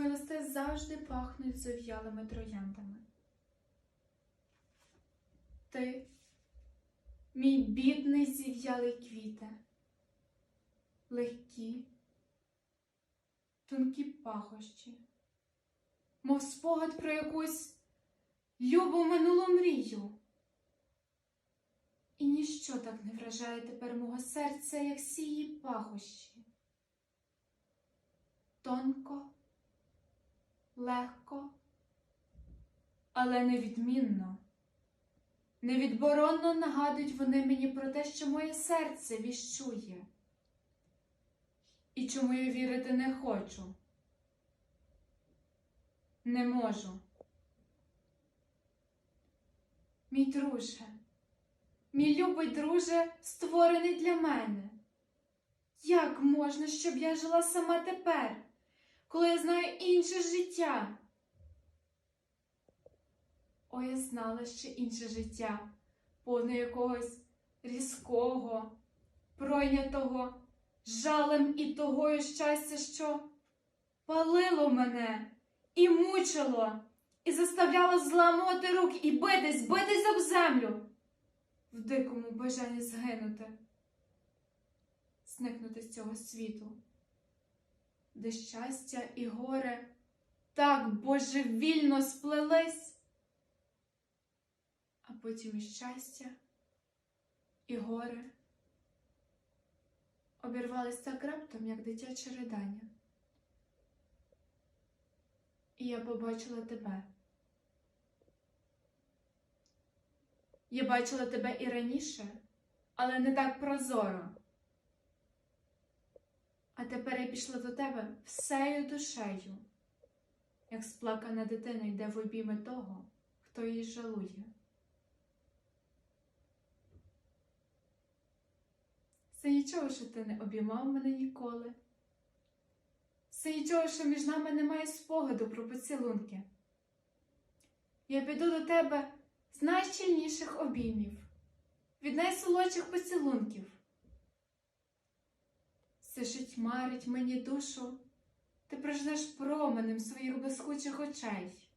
листи завжди пахнуть зов'ялими трояндами. Ти, мій бідний зів'ялий квіте, легкі, тонкі пахощі, мов спогад про якусь любу минулу мрію. І ніщо так не вражає тепер мого серця, як сії пахощі. Тонко, легко, але невідмінно, невідборонно нагадують вони мені про те, що моє серце віщує, і чому я вірити не хочу, не можу. Мій друже, мій любий друже, створений для мене. Як можна, щоб я жила сама тепер, коли я знаю інше життя? О, я знала ще інше життя, повне якогось різкого, пройнятого жалем і того щастя, що палило мене і мучило, і заставляло зламувати руки і битись, битись об землю в дикому бажанні згинути зникнути з цього світу, де щастя і горе так божевільно сплелись, а потім і щастя, і горе обірвались так раптом, як дитяче ридання. І я побачила тебе. Я бачила тебе і раніше, але не так прозоро. А тепер я пішла до тебе всею душею, як сплакана дитина йде в обійми того, хто її жалує. Це нічого, що ти не обіймав мене ніколи. Це нічого, що між нами немає спогаду про поцілунки. Я піду до тебе з найщільніших обіймів, від найсолодших поцілунків. Все що тьмарить мені душу, ти прожнеш променем своїх блискучих очей.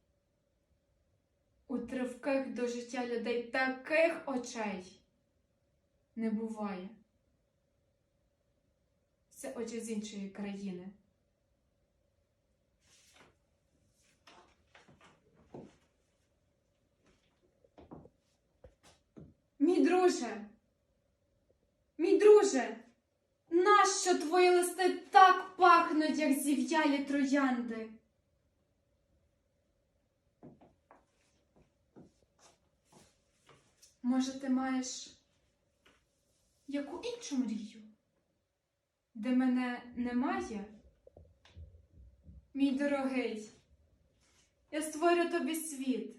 У тривких до життя людей таких очей не буває. Це очі з іншої країни. Мій друже, мій друже. Нащо твої листи так пахнуть, як зів'ялі троянди? Може, ти маєш яку іншу мрію, де мене немає? Мій дорогий, я створю тобі світ,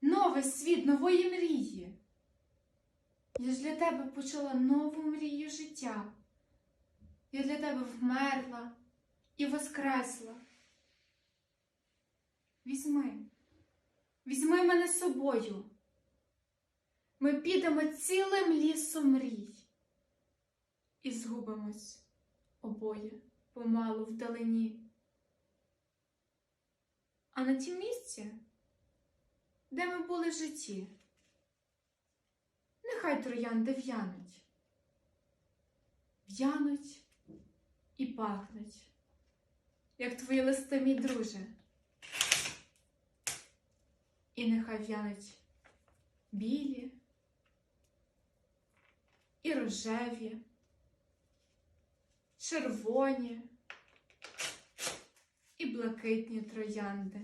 новий світ нової мрії. Я ж для тебе почала нову мрію життя. Я для тебе вмерла і воскресла. Візьми, візьми мене з собою. Ми підемо цілим лісом мрій і згубимось обоє помалу вдалині. А на тім місці, де ми були в житті, нехай троянди в'януть. В'януть і пахнуть, як твої листи, мій друже. І нехай в'януть білі і рожеві, червоні і блакитні троянди.